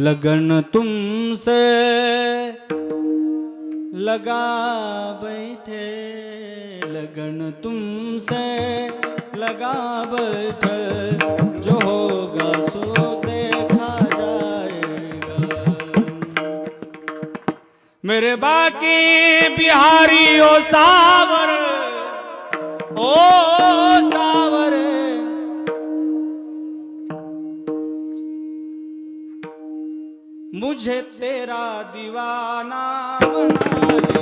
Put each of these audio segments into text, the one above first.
लगन तुमसे लगा बैठे लगन तुमसे लगा बैठे। जो होगा सो देखा जाएगा। मेरे बाकी बिहारी ओ सावर ओ सावर। मुझे तेरा दीवाना बना ले।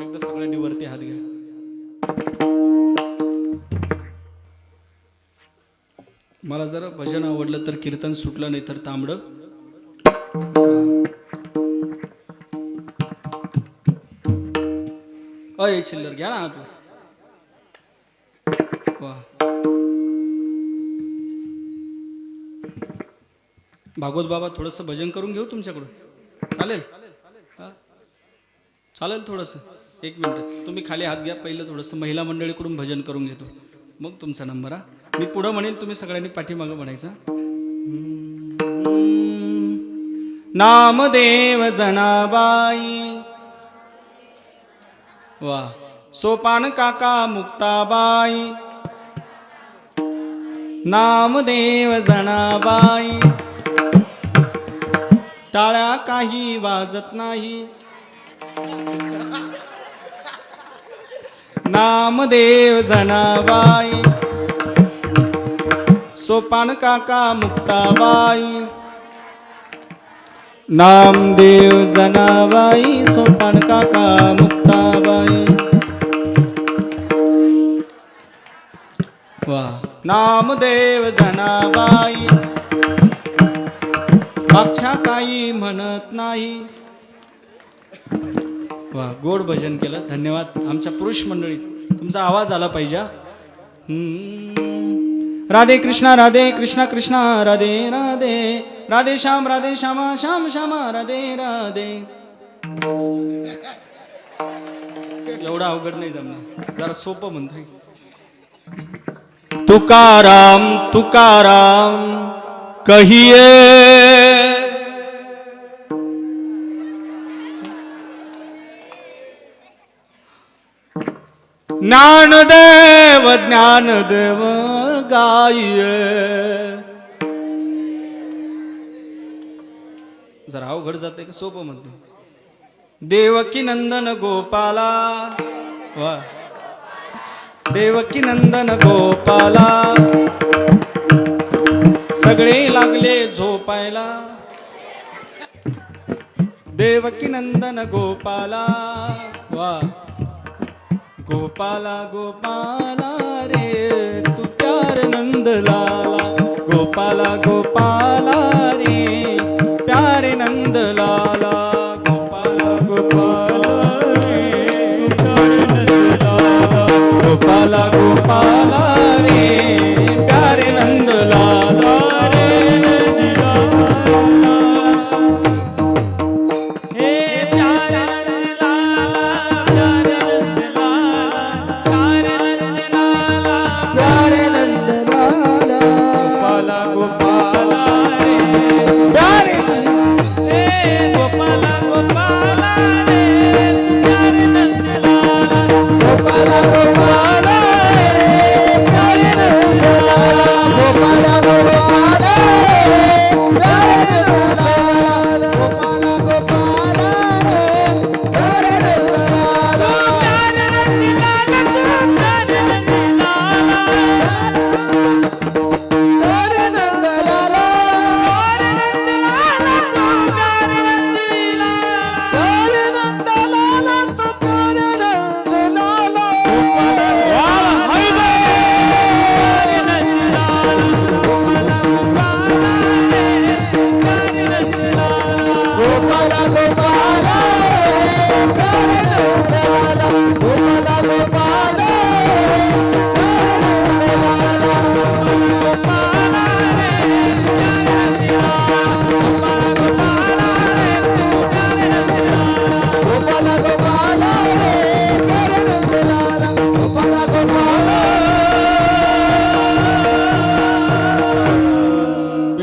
एकदा सगळ्यांनी वरती हात घ्या. मला जरा भजन आवडलं तर कीर्तन सुटलं नाही तर तांबडं. अय चिल्लर घ्या ना तू वा. भागवत बाबा थोडंसं भजन करून घेऊ तुमच्याकडून? चालेल? हा? चालेल थोडंसं. एक मिनिट. तुम्ही खाली हात घ्या. पहिलं थोडंसं महिला मंडळीकडून भजन करून घेतो. मग तुमचा नंबर हा? मी पुढं म्हणेल तुम्ही सगळ्यांनी पाठीमागं म्हणायचा. नामदेव जनाबाई. वा. सोपान काका मुक्ताबाई. नामदेव जनाबाई. टाळ्या काही वाजत नाही. नामदेव जनाबाई सोपान काका मुक्ताबाई नामदेव जनाबाई सोपान काका मुक्ताबाई. वा नामदेव जनाबाई मागच्या काही म्हणत नाही. वा गोड भजन केलं. धन्यवाद. आमच्या पुरुष मंडळीत तुमचा आवाज आला पाहिजे राधे कृष्णा राधे कृष्णा कृष्णा राधे राधे. राधे श्याम राधे श्यामा श्याम श्यामा राधे राधे. एवढा अवघड नाही जमणार. जरा सोपं म्हणतोय. तुकाराम तुकाराम. कहिए। ज्ञानदेव ज्ञानदेव गाये जरा अवघड जाते का सोपं म्हणतो देवकी नंदन गोपाला। वा. देवकी नंदन गोपाला. सगळे लागले झोपायला. देवकी नंदन गोपाला. वा. गोपाला गोपाला रे तू प्यार नंदलाला. गोपाला गोपाला रे प्यारे नंदलाला. गोपाला गोपाला रे तू गोपाला गोपाला रे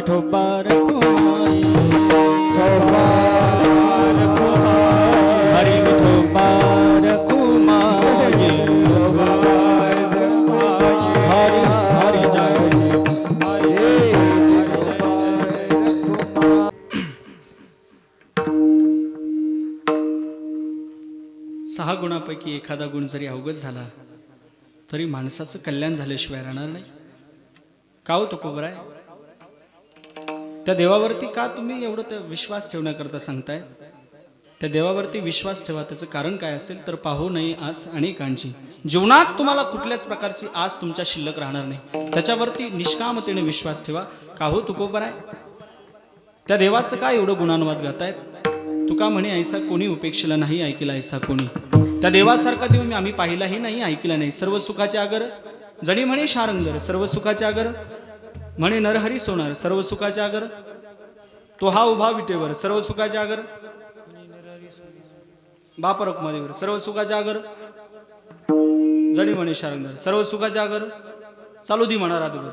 रखुमाई हरी हरी हरी जय। सहा गुणापैकी एखादा गुण जरी अवगत झाला तरी माणसाचं कल्याण झाल्याशिवाय राहणार नाही. का हो तो कोबराय त्या देवावरती का तुम्ही एवढं ते विश्वास ठेवण्याकरता सांगताय? त्या देवावरती विश्वास ठेवा त्याचं कारण काय असेल तर पाहू नये आस अनेकांची जीवनात तुम्हाला कुठल्याच प्रकारची आस तुमच्या शिल्लक राहणार नाही. त्याच्यावरती निष्कामतेने विश्वास ठेवा. का हो तुकोबर आहे त्या देवाचं काय एवढं गुणानुवाद गातायत? तुका म्हणे ऐसा कोणी उपेक्षेला नाही ऐकला ऐसा कोणी. त्या देवासारखा देव मी आम्ही पाहिलाही नाही ऐकला नाही. सर्व सुखाचे आगर जणी म्हणे शारंगर सर्व सुखाचे आगर म्हणे नरहरी सोनार सर्व सुखाच्या आगर. तो हा उभा विटेवर सर्व सुखाच्या आगर. बाप रखमादेवर सर्व सुखाच्या आगर. जणी म्हणे शारंगर सर्व सुखाच्या आगर. चालू दी म्हणा रातभर.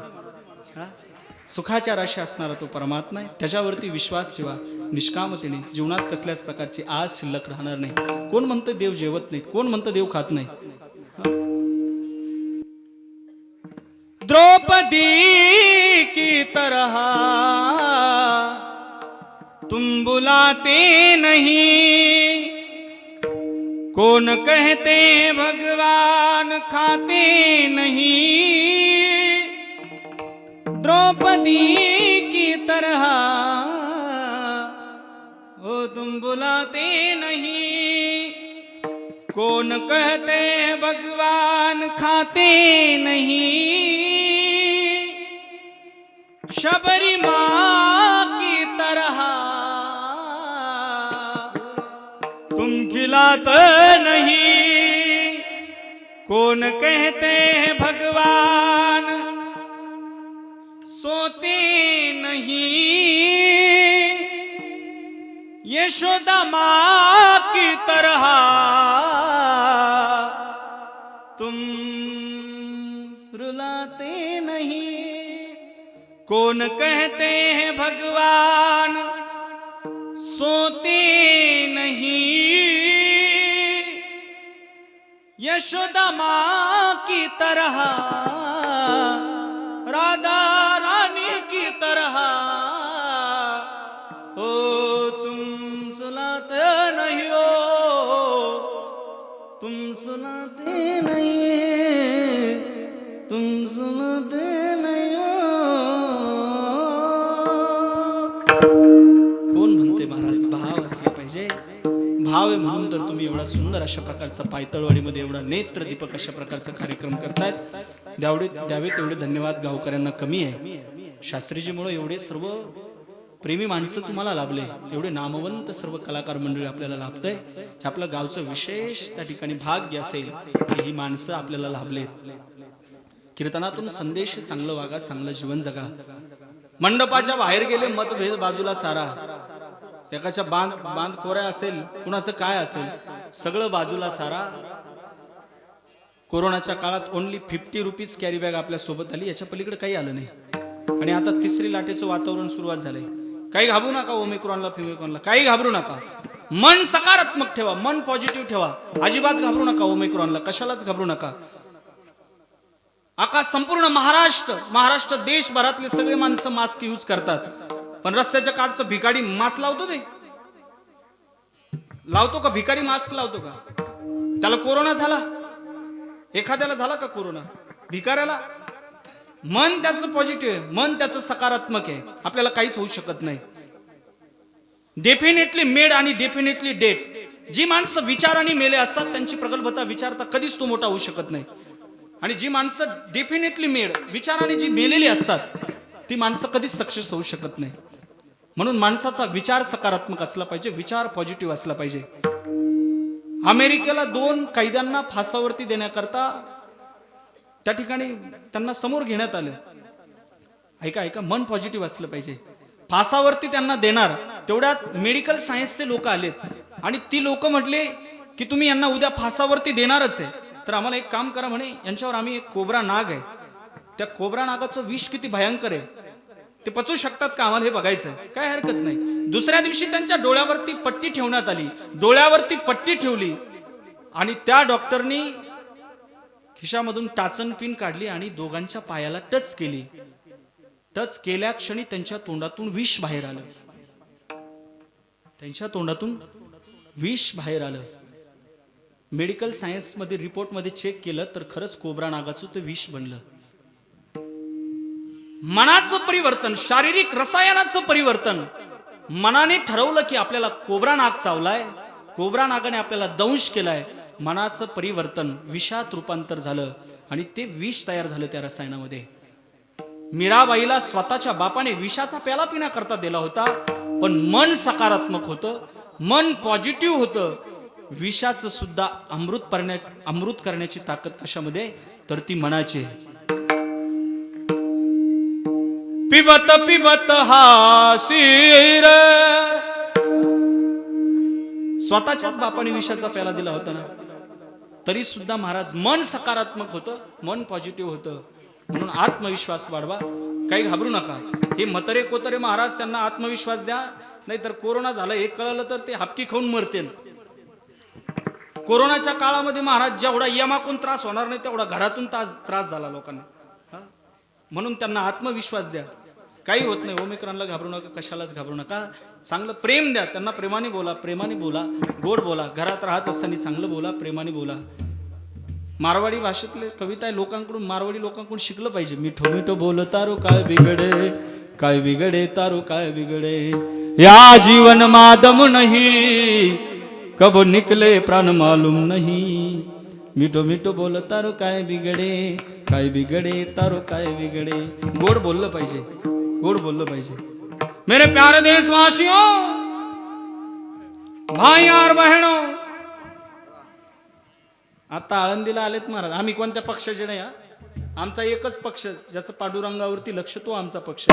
सुखाच्या राशी असणारा तो परमात्मा आहे. त्याच्यावरती विश्वास ठेवा. निष्कामतेने जीवनात कसल्याच प्रकारची आज शिल्लक राहणार नाही. कोण म्हणतं देव जेवत नाही कोण म्हणतं देव खात नाही? द्रौपदी की तरह। तुम बुलाते नहीं। कौन कहते भगवान खाते नहीं। द्रौपदी की तरह। ओ, तुम बुलाते नहीं। कौन कहते भगवान खाते नहीं। शबरी माँ की तरह। तुम खिलाते नहीं। कौन कहते हैं भगवान? सोते नहीं। यशोदा माँ की तरह। तुम कौन कहते हैं भगवान? सोते नहीं। यशोदा माँ की तरह राधा म्हणून तर तुम्ही एवढा सुंदर अशा प्रकारचा पायतळवाडीमध्ये एवढा नेत्र दीपक अशा प्रकारचा कार्यक्रम करतायत. द्यावडे द्यावे तेवढे धन्यवाद. गावकऱ्यांना कमी आहे. शास्त्रीजीमुळे एवढे सर्व प्रेमी माणसं तुम्हाला लाभले. एवढे नामवंत सर्व कलाकार मंडळी आपल्याला लाभतंय. हे आपलं गावचं विशेष त्या ठिकाणी भाग्य असेल की ही माणसं आपल्याला लाभलेत. कीर्तनातून संदेश चांगलं वागा चांगलं जीवन जगा. मंडपाच्या बाहेर गेले मतभेद बाजूला सारा. एकाच्या बांध बांध कोऱ्या असेल कुणाचं काय असेल सगळं बाजूला सारा. कोरोनाच्या काळात only fifty rupees carry bag आपल्यासोबत आली याच्या पलीकडे काही आलं नाही. आणि आता तिसरी लाटेचं वातावरण सुरुवात झालंय. काही घाबरू नका ओमिक्रॉनला फिमिक्रॉनला काही घाबरू नका. मन सकारात्मक ठेवा मन पॉझिटिव्ह ठेवा. अजिबात घाबरू नका ओमिक्रॉनला कशालाच घाबरू नका. आका संपूर्ण महाराष्ट्र महाराष्ट्र देशभरातले सगळे माणसं मास्क यूज करतात. पण रस्त्याच्या काठचं भिकारी मास्क लावतो ते? लावतो का? भिकारी मास्क लावतो का? त्याला कोरोना झाला? एखाद्याला झाला का कोरोना? भिकाऱ्याला? मन त्याचं पॉझिटिव्ह आहे. मन त्याचं सकारात्मक आहे. आपल्याला काहीच होऊ शकत नाही. डेफिनेटली मेड आणि डेफिनेटली डेट जी माणसं विचाराने मेले असतात त्यांची प्रगल्भता विचारता कधीच तो मोठा होऊ शकत नाही. आणि जी माणसं डेफिनेटली मेड विचाराने जी मेलेली असतात ती माणसं कधीच सक्सेस होऊ शकत नाही. म्हणून माणसाचा विचार सकारात्मक असला पाहिजे विचार पॉझिटिव्ह असला पाहिजे. अमेरिकेला दोन कैद्यांना फासावरती देण्याकरता त्या ठिकाणी त्यांना समोर घेण्यात आलं. ऐका ऐका मन पॉझिटिव्ह असलं पाहिजे. फासावरती त्यांना देणार तेवढ्यात मेडिकल सायन्सचे लोक आलेत. आणि ती लोक म्हटले की तुम्ही यांना उद्या फासावरती देणारच आहे. तर आम्हाला एक काम करा म्हणे यांच्यावर आम्ही एक कोबरा नाग आहे. त्या कोबरा नागाचं विष किती भयंकर आहे. ते पचवू शकतात का आम्हाला हे बघायचं काय हरकत नाही. दुसऱ्या दिवशी त्यांच्या डोळ्यावरती पट्टी ठेवण्यात आली. डोळ्यावरती पट्टी ठेवली. आणि त्या डॉक्टरनी खिशामधून टाचन पिन काढली आणि दोघांच्या पायाला टच केली. टच केल्या क्षणी त्यांच्या तोंडातून विष बाहेर आलं. त्यांच्या तोंडातून विष बाहेर आलं. मेडिकल सायन्समध्ये रिपोर्टमध्ये चेक केलं तर खरंच कोबरा नागाचं ते विष बनलं. मनाचं परिवर्तन शारीरिक रसायनाचं परिवर्तन. मनाने ठरवलं की आपल्याला कोबरा नाग चावलाय कोबरा नागाने आपल्याला दंश केलाय. मनाचं परिवर्तन विषात रूपांतर झालं आणि ते विष तयार झालं त्या रसायनामध्ये. मीराबाईला स्वतःच्या बापाने विषाचा प्याला पिण्याकरता दिला होता पण मन सकारात्मक होतं मन पॉझिटिव्ह होतं. विषाचं सुद्धा अमृत करण्या अमृत करण्याची ताकद कशामध्ये? तर ती मनाची आहे. पिबत पिबत हा शिर स्वतःच्याच बापाने विषाचा प्याला दिला होता ना तरी सुद्धा महाराज मन सकारात्मक होतं मन पॉझिटिव्ह होतं. म्हणून आत्मविश्वास वाढवा. काही घाबरू नका. हे मतरे कोतरे महाराज त्यांना आत्मविश्वास द्या नाहीतर कोरोना झालं हे कळलं तर ते हापकी खाऊन मरते कोरोनाच्या काळामध्ये महाराज जेवढा यमाकून त्रास होणार नाही तेवढा घरातून त्रास त्रास झाला लोकांना. म्हणून त्यांना आत्मविश्वास द्या. काही होत नाही. ओमिक्रॉनला घाबरू नका कशालाच घाबरू नका. चांगलं प्रेम द्या. त्यांना प्रेमाने बोला प्रेमाने बोला. गोड बोला. घरात राहत असताना चांगलं बोला प्रेमाने बोला. मारवाडी भाषेतले कविता आहे. लोकांकडून मारवाडी लोकांकडून शिकलं पाहिजे. मिठो मिठो बोल तारो काय बिघडे? काय बिघडे तारो काय बिघडे? या जीवन मादम नाही. कब निकले प्राण मालूम नाही. मिठो मिठो बोल तारो काय बिघडे? काय बिघडे तारो काय बिघडे? गोड बोललं पाहिजे. गोड बोललं पाहिजे. मेरे प्यारे देशवासियों भाई और बहिणो आता आळंदीला आलेत महाराज. आम्ही कोणत्या पक्षाचे नाही हा? आमचा एकच पक्ष ज्याचं पाडुरंगावरती लक्ष तो आमचा पक्ष.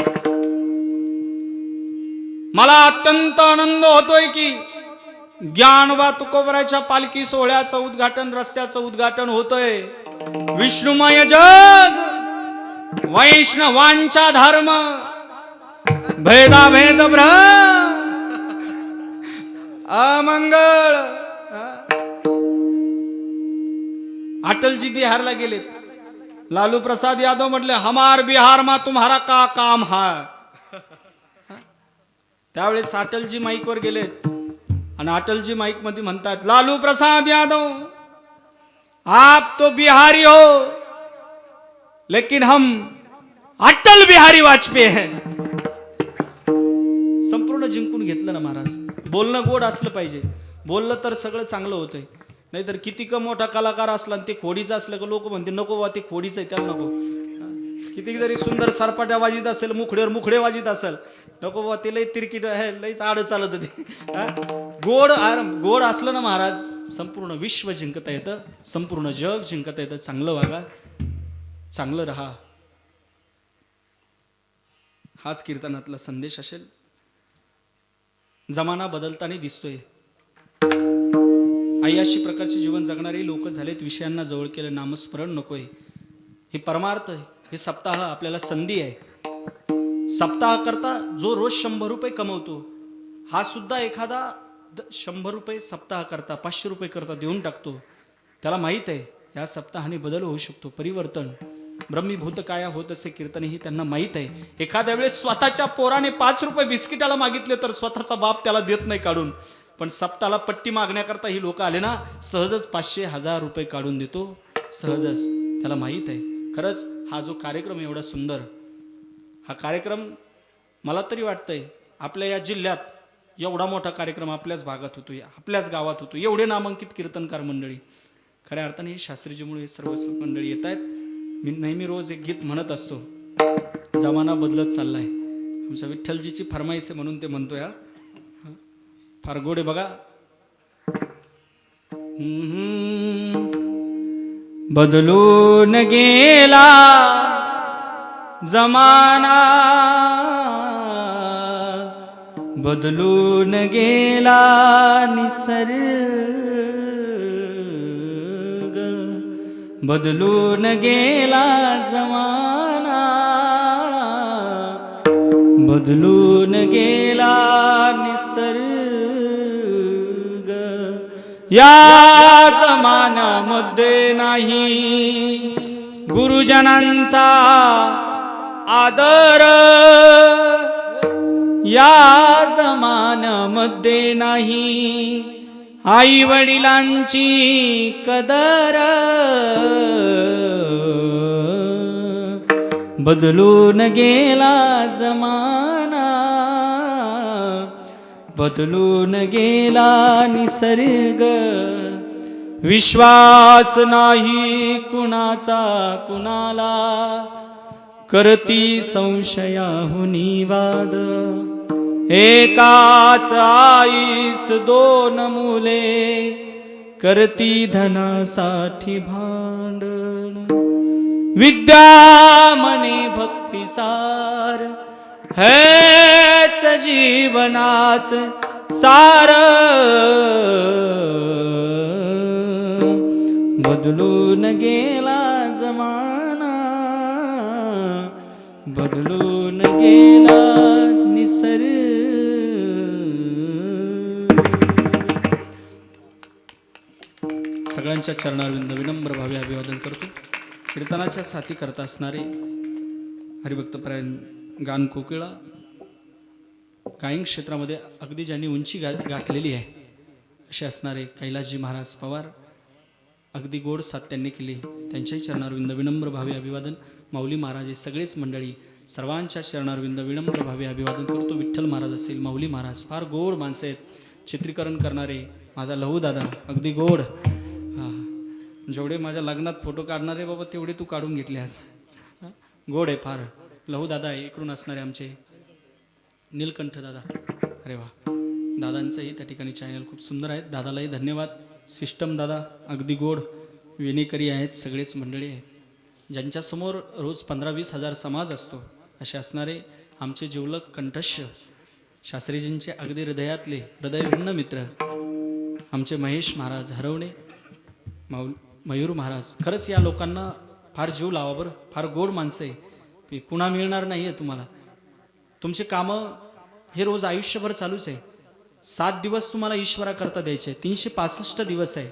मला अत्यंत आनंद होतोय की ज्ञानोबा तुकोबराच्या पालखी सोहळ्याचं उद्घाटन रस्त्याचं उद्घाटन होतंय. विष्णुमय जग वैष्णवांचा धर्म भेदाभेद भ्रम अमंगळ. अटलजी बिहारला गेलेत. लालू प्रसाद यादव म्हटले हमार बिहार मा तुम्हारा का काम हा? त्यावेळेस अटलजी माईकवर गेलेत. आणि अटलजी माईकमध्ये म्हणतात लालू प्रसाद यादव आप तो बिहारी हो लेकिन हम अटल बिहारी वाजपेयी हैं. संपूर्ण जिंकून घेतलं ना महाराज. बोलणं गोड असलं पाहिजे. बोललं तर सगळं चांगलं होतंय. नाहीतर किती का मोठा कलाकार असला आणि ते खोडीचं असलं का लोक म्हणते नको बा ते खोडीचं आहे त्याला नको. किती जरी सुंदर सरपाट्या वाजित असेल मुखड्यावर मुखडे वाजित असेल नको बा ते लई तिरकीट आहे लईच आड चालत ते गोड आर गोड असलं ना महाराज संपूर्ण विश्व जिंकता येतं संपूर्ण जग जिंकता येतं. चांगलं वागा चांगलं राहा. हाच कीर्तनातला संदेश असेल. जमाना बदलताना दिसतोय. आई अशी प्रकारचे जीवन जगणारे लोक झालेत विषयांना जवळ केलं नामस्मरण नकोय. हे परमार्थ हे सप्ताह आपल्याला संधी आहे. सप्ताह करता जो रोज शंभर रुपये कमवतो हा सुद्धा एखादा शंभर रुपये सप्ताह करता पाचशे रुपये करता देऊन टाकतो. त्याला माहीत आहे या सप्ताहाने बदल होऊ शकतो. परिवर्तन. ब्रह्मीभूत काया होत असे कीर्तनही त्यांना माहीत आहे. एखाद्या वेळेस स्वतःच्या पोराने पाच रुपये बिस्किटाला मागितले तर स्वतःचा बाप त्याला देत नाही काढून. पण सप्ताला पट्टी मागण्याकरता ही लोक आले ना सहजच पाचशे हजार रुपये काढून देतो. सहजच. त्याला माहीत आहे. खरंच हा जो कार्यक्रम एवढा सुंदर. हा कार्यक्रम मला तरी वाटतंय आपल्या या जिल्ह्यात एवढा मोठा कार्यक्रम आपल्याच भागात होतो आपल्याच गावात होतो. एवढे नामांकित कीर्तनकार मंडळी. खऱ्या अर्थाने शास्त्रीजीमुळे सर्व मंडळी येत आहेत. मी नेहमी रोज एक गीत म्हणत असतो. जमाना बदलत चाललाय. आमच्या विठ्ठलजीची फरमाईस आहे म्हणून ते म्हणतोय हा. फार गोडे आहे बघा. बदलून गेला जमाना. बदलून गेला निसर्ग. बदलून गेला जमाना. बदलून गेला निसर्ग. या जमान्यामध्ये नाही. गुरुजनांचा आदर. या जमान्यामध्ये नाही. आई वडिलांची कदर. बदलून गेला जमाना बदलून गेला निसर्ग. विश्वास नाही कुणाचा कुणाला करती संशयाहुनी वाद. एकाच आईस दोन मुले करती धनासाठी भांडण. विद्या म्हणे भक्तिसार हेच जीवनाच सार. बदलून गेला जमाना बदलून गेला निसर्ग. सगळ्यांच्या चरणारविंद विनम्र भावे अभिवादन करतो. कीर्तनाच्या साथी करता असणारे हरिभक्तपरायण गान कोकिळा गायन क्षेत्रामध्ये अगदी ज्यांनी उंची गा गाठलेली आहे असे असणारे कैलासजी महाराज पवार अगदी गोड साथ त्यांनी केली. त्यांच्याही चरणारविंद विनम्र भावे अभिवादन. माऊली महाराज हे सगळेच मंडळी सर्वांच्या चरणारविंद विनम्र भावे अभिवादन करतो. विठ्ठल महाराज असेल माऊली महाराज फार गोड माणसं आहेत. चित्रीकरण करणारे माझा लहू दादा अगदी गोड जेवढे माझ्या लग्नात फोटो काढणारे बाबा तेवढे तू काढून घेतले आज. गोड आहे फार. लहू दादा आहे इकडून असणारे आमचे. नीलकंठ दादा. अरे वा. दादांचंही त्या ठिकाणी चॅनल खूप सुंदर आहेत. दादालाही धन्यवाद. सिस्टम दादा अगदी गोड. विनेकरी आहेत सगळेच मंडळी आहेत. ज्यांच्यासमोर रोज पंधरा वीस हजार समाज असतो असे असणारे आमचे जिवलक कंठस्य शास्त्रीजींचे अगदी हृदयातले हृदयभिन्न मित्र आमचे महेश महाराज हरवणे माऊल मयूर महाराज खरंच या लोकांना फार जीव लावा बरं फार गोड माणसं आहे. पुन्हा मिळणार नाही आहे तुम्हाला. तुमचे कामं हे रोज आयुष्यभर चालूच आहे. सात दिवस तुम्हाला ईश्वराकरता द्यायचे तीनशे पासष्ट दिवस आहे.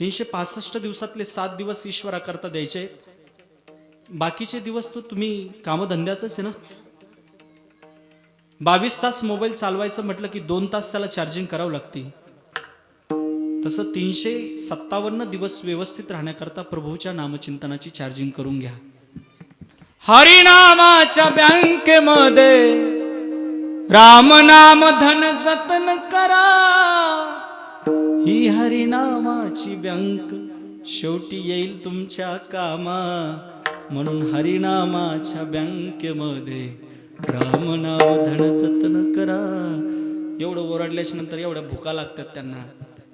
तीनशे पासष्ट दिवसातले सात दिवस ईश्वराकरता द्यायचे बाकीचे दिवस तर तुम्ही कामधंद्यातच आहे ना? बावीस तास मोबाईल चालवायचं म्हटलं की दोन तास त्याला चार्जिंग करावं लागते. तसं तीनशे सत्तावन्न दिवस व्यवस्थित राहण्याकरता प्रभूच्या नामचिंतनाची चार्जिंग करून घ्या. हरिनामाच्या बँकेमध्ये राम नाम धन जतन करा. ही हरिनामाची बँक शेवटी येईल तुमच्या कामा. म्हणून हरिनामाच्या बँकेमध्ये राम नाम धन जतन करा. एवढं ओरडल्याच्या नंतर एवढ्या भुका लागतात त्यांना.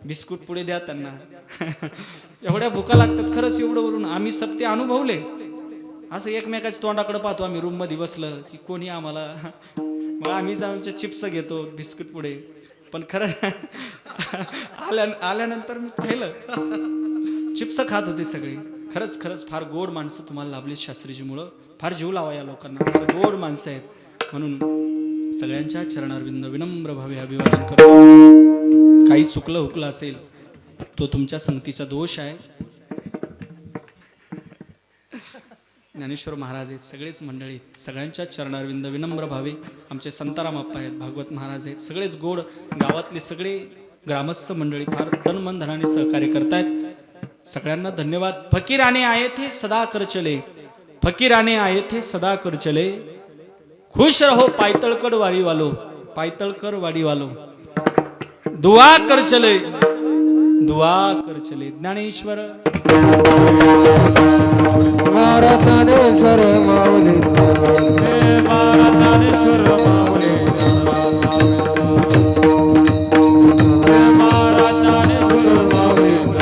बिस्कुट पुढे द्या त्यांना. एवढ्या भुका लागतात खरंच एवढं वरून आम्ही सप्ते अनुभवले. असं एकमेकाच्या तोंडाकडे पाहतो आम्ही रूममध्ये बसलं की कोणी आम्हाला? मग आम्हीच आमच्या चिप्स घेतो बिस्कुट पुढे. पण खरं आल्या आल्यानंतर मी पाहिलं. चिप्स खात होते सगळे. खरंच खरंच फार गोड माणसं तुम्हाला लाभली शास्त्रीजीमुळं. फार जीव लावा या लोकांना. फार गोड माणसं आहेत. म्हणून सगळ्यांच्या चरणारविंद विनम्र भावे अभिवादन करतो. काही चुकलं हुकलं असेल तो तुमच्या संगतीचा दोष आहे. ज्ञानेश्वर महाराज आहेत सगळेच मंडळी सगळ्यांच्या चरणारविंद विनम्र भावे आमचे संताराम आप्पा आहेत भागवत महाराज आहेत सगळेच गोड गावातले सगळे ग्रामस्थ मंडळी फार तन मन धनाने सहकार्य करतायत. सगळ्यांना धन्यवाद. फकीराने आहेत थे सदा कर चले. फकीराने आहेत थे सदा कर चले. खुश रहो पायतळकड वाडीवालो पायतळकर वाडीवालो. दुआ कर चले। दुआ कर चले। ज्ञानेश्वर। महाराज ज्ञानेश्वर माऊली।